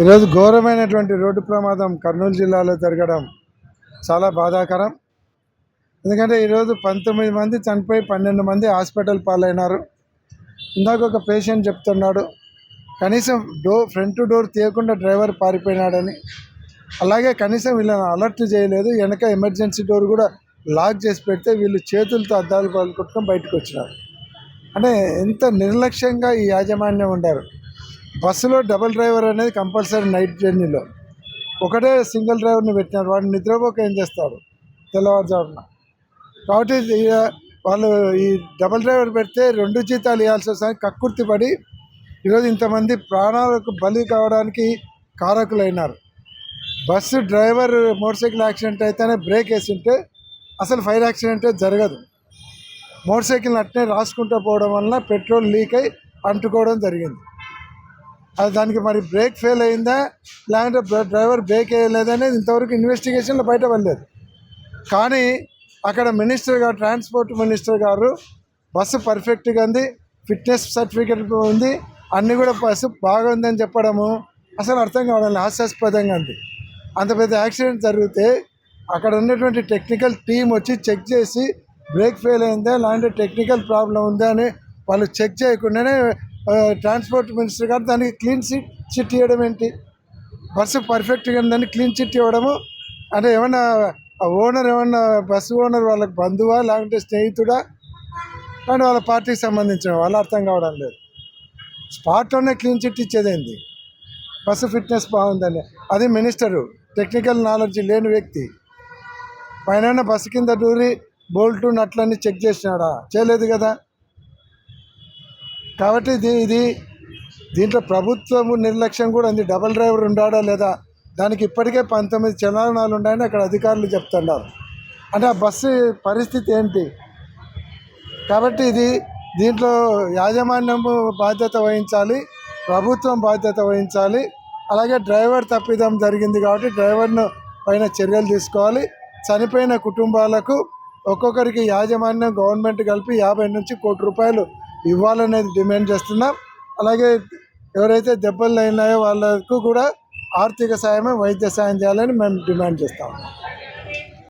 ఈరోజు ఘోరమైనటువంటి రోడ్డు ప్రమాదం కర్నూలు జిల్లాలో జరగడం చాలా బాధాకరం. ఎందుకంటే ఈరోజు పంతొమ్మిది మంది చనిపోయి పన్నెండు మంది హాస్పిటల్ పాలైనారు. ఇందాక ఒక పేషెంట్ చెప్తున్నాడు కనీసం డోర్ ఫ్రంట్ డోర్ తీయకుండా డ్రైవర్ పారిపోయినాడని. అలాగే కనీసం వీళ్ళని అలర్ట్ చేయలేదు వెనక ఎమర్జెన్సీ డోర్ కూడా లాక్ చేసి పెడితే వీళ్ళు చేతులతో అద్దాలు పలుకొట్టుకొని బయటకు వచ్చినారు. అంటే ఎంత నిర్లక్ష్యంగా ఈ యాజమాన్యం ఉండారు బస్సులో డబుల్ డ్రైవర్ అనేది కంపల్సరీ నైట్ జర్నీలో. ఒకటే సింగిల్ డ్రైవర్ని పెట్టినారు. వాడు నిద్రపోక ఏం చేస్తాడు? తెల్లవారుజామున. కాబట్టి ఇక వాళ్ళు ఈ డబుల్ డ్రైవర్ పెడితే రెండు జీతాలు ఇవ్వాల్సి వస్తుంది. కక్కుర్తి పడి ఈరోజు ఇంతమంది ప్రాణాలకు బలి కావడానికి కారకులైనారు. Bus driver motor cycle accident అయితేనే బ్రేక్ వేసింటే అసలు ఫైర్ యాక్సిడెంటే జరగదు. మోటార్ సైకిల్ అట్నే రాసుకుంటూ పోవడం వలన పెట్రోల్ లీక్ అయి అంటుకోవడం జరిగింది. అది దానికి మరి బ్రేక్ ఫెయిల్ అయిందా? లేదంటే డ్రైవర్ బ్రేక్ వేయలేదనేది ఇంతవరకు ఇన్వెస్టిగేషన్లో బయటపడలేదు కానీ అక్కడ మినిస్టర్ గారు ట్రాన్స్పోర్ట్ మినిస్టర్ గారు బస్సు పర్ఫెక్ట్గా ఉంది ఫిట్నెస్ సర్టిఫికేట్ ఉంది అన్నీ కూడా బస్సు బాగుందని చెప్పడము అసలు అర్థం కావడం హాస్యాస్పదంగా ఉంది. అంత పెద్ద యాక్సిడెంట్ జరిగితే అక్కడ ఉన్నటువంటి టెక్నికల్ టీం వచ్చి చెక్ చేసి బ్రేక్ ఫెయిల్ అయిందా? లేదంటే టెక్నికల్ ప్రాబ్లం ఉందా అని వాళ్ళు చెక్ చేయకుండానే ట్రాన్స్పోర్ట్ మినిస్టర్ గారు దానికి క్లీన్ చిట్ చిట్ ఇవ్వడం ఏంటి? బస్సు పర్ఫెక్ట్గా ఉందని క్లీన్ చిట్ ఇవ్వడము? అంటే ఏమన్నా ఓనర్ ఏమన్నా బస్సు ఓనర్ వాళ్ళకి బంధువా లేకుంటే స్నేహితుడా? అండ్ వాళ్ళ పార్టీకి సంబంధించిన వాళ్ళు అర్థం కావడం లేదు. స్పాట్లోనే క్లీన్ చిట్ ఇచ్చేదేంది బస్సు ఫిట్నెస్ బాగుందని. అది మినిస్టరు టెక్నికల్ నాలెడ్జ్ లేని వ్యక్తి. పైన బస్సు కింద దూరి బోల్టు నట్లన్నీ చెక్ చేసినాడా? చేయలేదు కదా? కాబట్టి ఇది ఇది దీంట్లో ప్రభుత్వము నిర్లక్ష్యం కూడా ఉంది. డబల్ డ్రైవర్ ఉండాడా లేదా? దానికి ఇప్పటికే పంతొమ్మిది చలనాలు ఉన్నాయని అక్కడ అధికారులు చెప్తున్నారు. అంటే ఆ బస్సు పరిస్థితి ఏంటి? కాబట్టి ఇది దీంట్లో యాజమాన్యము బాధ్యత వహించాలి ప్రభుత్వం బాధ్యత వహించాలి అలాగే డ్రైవర్ తప్పిదం జరిగింది కాబట్టి డ్రైవర్ను పైన చర్యలు తీసుకోవాలి. చనిపోయిన కుటుంబాలకు ఒక్కొక్కరికి యాజమాన్యం గవర్నమెంట్ కలిపి యాభై నుంచి కోటి రూపాయలు ఇవ్వాలనేది డిమాండ్ చేస్తున్నాం. అలాగే ఎవరైతే దెబ్బలు అయినాయో వాళ్ళకు కూడా ఆర్థిక సాయమే వైద్య సాయం చేయాలని మేము డిమాండ్ చేస్తాం.